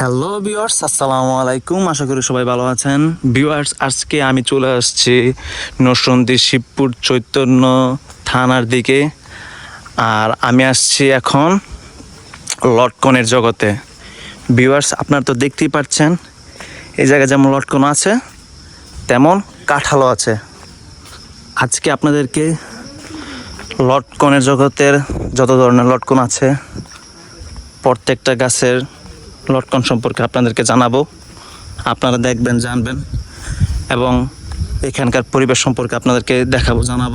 Hello viewers আসসালামু আলাইকুম। আশা করি সবাই ভালো আছেন। ভিউয়ার্স আজকে আমি চলে আসছি নরসন্দী শিবপুর চৈতন্য থানার দিকে। আর আমি আসছি এখন লটকনের জগতে। ভিউয়ার্স আপনারা তো দেখতেই পাচ্ছেন, এই জায়গায় যেমন লটকন আছে, তেমন কাঁঠালও আছে। আজকে আপনাদেরকে লটকনের জগতের যত ধরনের লটকন আছে, প্রত্যেকটা গাছের লটকন সম্পর্কে আপনাদেরকে জানাব। আপনারা দেখবেন, জানবেন এবং এখানকার পরিবেশ সম্পর্কে আপনাদেরকে দেখাবো, জানাব।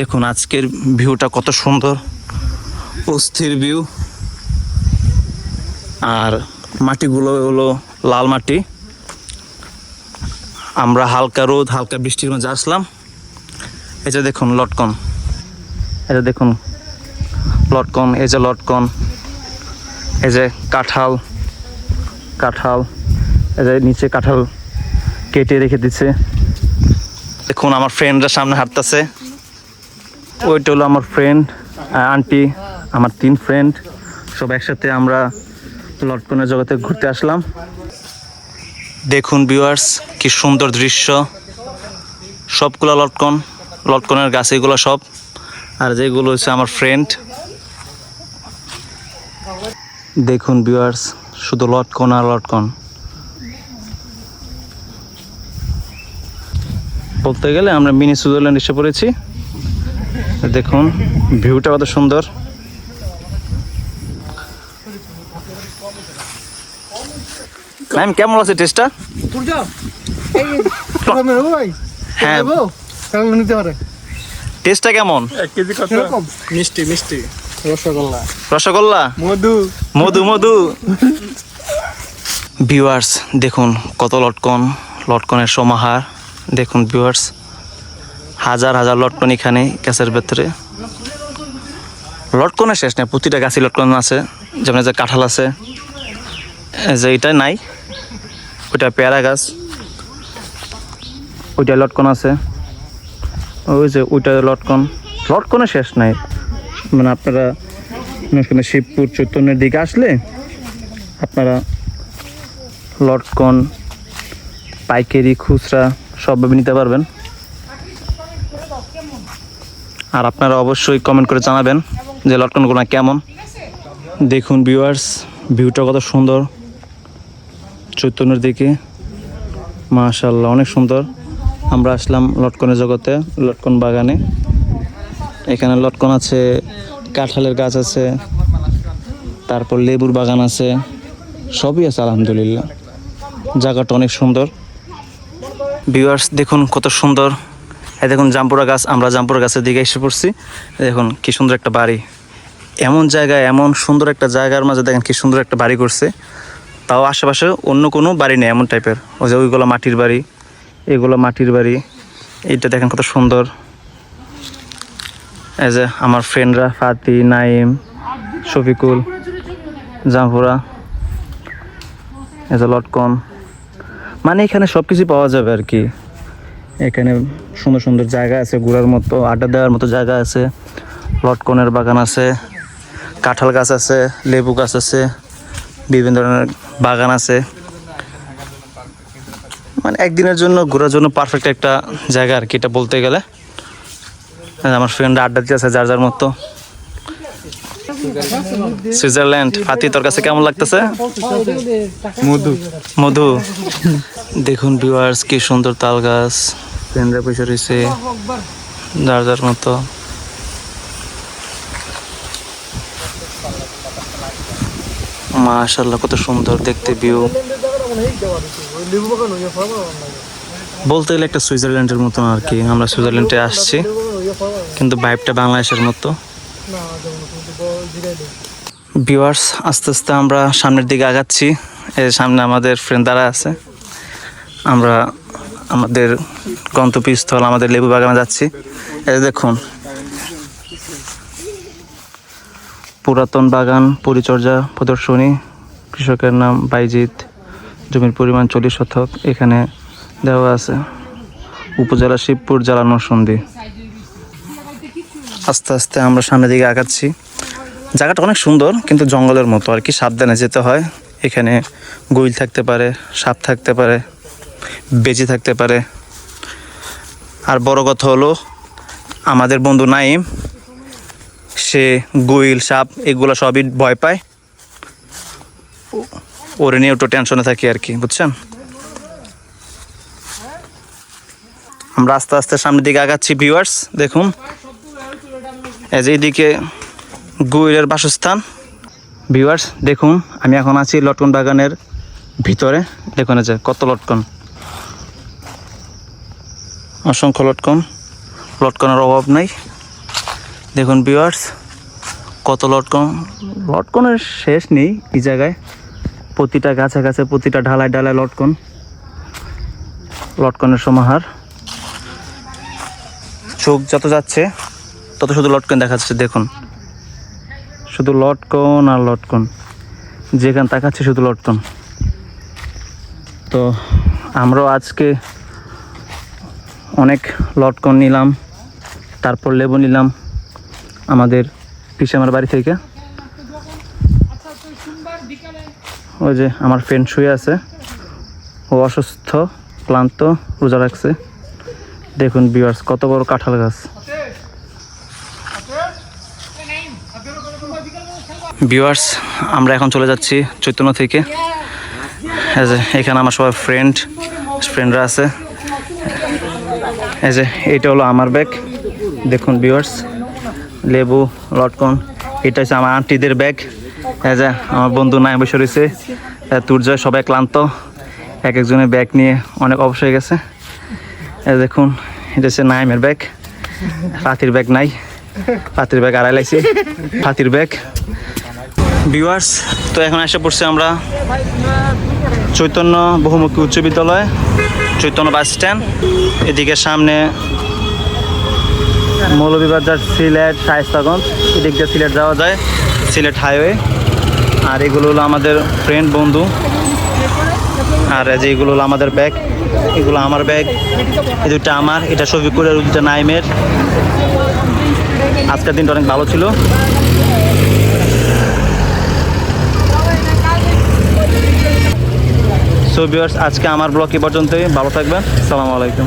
দেখুন, আজকের ভিউটা কত সুন্দর, অস্থির ভিউ। আর মাটিগুলো হলো লাল মাটি। আমরা হালকা রোদ, হালকা বৃষ্টির মধ্যে আসলাম। এই যে দেখুন লটকন যে দেখুন লটকন এই যে লটকন এই যে কাঁঠাল কাঁঠাল, এই যে নিচে কাঁঠাল কেটে রেখে দিচ্ছে দেখুন, আমার ফ্রেন্ডরা সামনে হাঁটতেছে। ওইটা হলো আমার ফ্রেন্ড আন্টি আমার তিন ফ্রেন্ড সব একসাথে আমরা লটকনের জগতে ঘুরতে আসলাম। দেখুন ভিউয়ার্স কি সুন্দর দৃশ্য। সবগুলো লটকন, লটকনের গাছ, এগুলো সব। আর যেগুলো হচ্ছে আমার ফ্রেন্ড দেখুন ভিউয়ার্স শুধু লটকন আর লটকন। বলতে গেলে আমরা মিনি সুইজারল্যান্ড এসে পড়েছি। দেখুন ভিউটা কত সুন্দর। ম্যাম কেমন আছে টেস্টটা হ্যাঁ। টেস্টটা কেমন এক কেজি কত? মিষ্টি মিষ্টি। রসগোল্লা। রসগোল্লা? মধু। মধু মধু। ভিউয়ার্স দেখুন কত লটকন লটকনের সমাহার। দেখুন ভিউয়ার্স হাজার হাজার লটকন এখানে গাছের ভেতরে। লটকনের শেষ নেই প্রতিটা গাছে লটকন আছে। যেমন যে কাঁঠাল আছে যে এটা নাই ওইটা পেয়ারা গাছ। ওইটা লটকন আছে। ওই যে ওইটা লটকন। লটকনের শেষ নাই। মানে আপনারা শিবপুর, চৈতন্যের দিকে আসলে আপনারা লটকন, পাইকারি, খুচরা সবভাবে নিতে পারবেন। আর আপনারা অবশ্যই কমেন্ট করে জানাবেন যে লটকনগুলো কেমন। দেখুন ভিউয়ার্স ভিউটা কত সুন্দর। চৈতন্যের দিকে মাশাল্লাহ অনেক সুন্দর। আমরা আসলাম লটকনের জগতে, লটকন বাগানে। এখানে লটকন আছে, কাঁঠালের গাছ আছে, তারপর লেবুর বাগান আছে, সবই আছে, আলহামদুলিল্লাহ। জায়গাটা অনেক সুন্দর। ভিউয়ার্স দেখুন কত সুন্দর। এই দেখুন জাম্পুরা গাছ, আমরা জাম্পুরা গাছের দিকে এসে পড়ছি। দেখুন কি সুন্দর একটা বাড়ি। এমন জায়গায়, এমন সুন্দর একটা জায়গার মাঝে দেখেন কি সুন্দর একটা বাড়ি করছে। তাও আশেপাশে অন্য কোনো বাড়ি নেই এমন টাইপের ওই যে ওইগুলো মাটির বাড়ি, এগুলো মাটির বাড়ি। এইটা দেখেন কত সুন্দর। এই যে আমার ফ্রেন্ডরা ফাতি, নাইম, শফিকুল জাফরা এই যে লটকন। মানে এখানে সব কিছু পাওয়া যাবে আর কি। এখানে সুন্দর সুন্দর জায়গা আছে, ঘোরার মতো, আড্ডা দেওয়ার মতো জায়গা আছে। লটকনের বাগান আছে, কাঁঠাল গাছ আছে, লেবু গাছ আছে, বিভিন্ন ধরনের বাগান আছে। মানে একদিনের জন্য, ঘোরার জন্য পারফেক্ট একটা জায়গা আর কি এটা বলতে গেলে। আমার ফ্রেন্ডরা আড্ডা দিতে আছে যার যার মতো। সুইজারল্যান্ড হাতি তোর কাছে কেমন লাগতেছে? মধু। মধু। দেখুন ভিউয়ার্স কি সুন্দর তাল গাছ ফ্রেন্ডরা বসে রয়েছে যার যার মতো। মাশাল্লাহ কত সুন্দর দেখতে ভিউ হয়ে বলতে গেলে একটা সুইজারল্যান্ডের মতন আর কি আমরা সুইজারল্যান্ডে আসছি। কিন্তু ভাইবটা বাংলাদেশের মতো। ভিউয়ার্স আস্তে আস্তে আমরা সামনের দিকে আগাচ্ছি। যে সামনে আমাদের ফ্রেন্ড দ্বারা আছে। আমরা আমাদের গন্তব্যস্থল আমাদের লেবু বাগানে যাচ্ছি। এই দেখুন। পুরাতন বাগান পরিচর্যা প্রদর্শনী কৃষকের নাম বাইজিৎ জমির পরিমাণ চল্লিশ শতক এখানে দেওয়া আছে। উপজেলা শিবপুর জেলা নরসন্দী। আস্তে আস্তে আমরা সামনের দিকে আগাচ্ছি। জায়গাটা অনেক সুন্দর, কিন্তু জঙ্গলের মতো। আর কি সাবধানে যেতে হয়। এখানে গুইল থাকতে পারে, সাপ থাকতে পারে, বেজি থাকতে পারে। আর বড় কথা হলো, আমাদের বন্ধু নাইম, সে গুইল, সাপ, এগুলো সবই ভয় পায়। ওরে নিয়ে একটু টেনশনে থাকি আর কি, বুঝছেন? আমরা আস্তে আস্তে সামনের দিকে আগাচ্ছি ভিউয়ার্স দেখুন। এই যে এইদিকে গুইলের বাসস্থান। ভিউয়ার্স দেখুন, আমি এখন আছি লটকন বাগানের ভিতরে। দেখুন যে কত লটকন। অসংখ্য লটকন। লটকনের অভাব নাই। দেখুন ভিউয়ার্স কত লটকন। লটকনের শেষ নেই এই জায়গায়। প্রতিটা গাছে গাছে, প্রতিটা ঢালায় ঢালায় লটকন। লটকনের সমাহার। চোখ যত যাচ্ছে তত শুধু লটকন দেখা যাচ্ছে দেখুন। শুধু লটকন আর লটকন। যেখানে তাকাচ্ছে শুধু লটকন। তো আমরাও আজকে অনেক লটকন নিলাম, তারপর লেবু নিলাম আমাদের পিসামার বাড়ি থেকে। ওই যে আমার ফ্রেন্ড শুয়ে আছে, ও অসুস্থ, ক্লান্ত, রোজা রাখছে। দেখুন বিয়ার্স কত বড় কাঁঠাল গাছ। ভিউয়ার্স আমরা এখন চলে যাচ্ছি চৈতন্য থেকে। এই যে এখানে আমার সবাই ফ্রেন্ড ফ্রেন্ডরা আছে। এই যে এইটা হলো আমার ব্যাগ দেখুন ভিউয়ার্স লেবু, লটকন, এটা হচ্ছে আমার আন্টিদের ব্যাগ এই যে আমার বন্ধু নাই বসে রয়েছে তুর্জয় সবাই ক্লান্ত। এক একজনের ব্যাগ নিয়ে অনেক অবশ্য হয়ে গেছে। দেখুন, এটা হচ্ছে নাইমের ব্যাগ পাতির ব্যাগ নাই। পাতির ব্যাগ আড়াই লাইছি পাতির ব্যাগ। ভিউয়ার্স তো এখন এসে পড়ছি আমরা চৈতন্য বহুমুখী উচ্চ বিদ্যালয়, চৈতন্য বাস স্ট্যান্ড। এদিকে সামনে মৌলভীবাজার সিলেট শায়স্তাগঞ্জ, এদিক দিয়ে সিলেট যাওয়া যায়, সিলেট হাইওয়ে। আর এগুলো হলো আমাদের ফ্রেন্ড বন্ধু। আর যে এগুলো হলো আমাদের ব্যাগ এগুলো আমার ব্যাগ এই দুটা আমার, এটা শফিকুরের দুটা নাইমের। আজকের দিনটা অনেক ভালো ছিল। সো ভিউয়ার্স আজকে আমার ব্লগ এ পর্যন্তই। ভালো থাকবেন। সালামু আলাইকুম।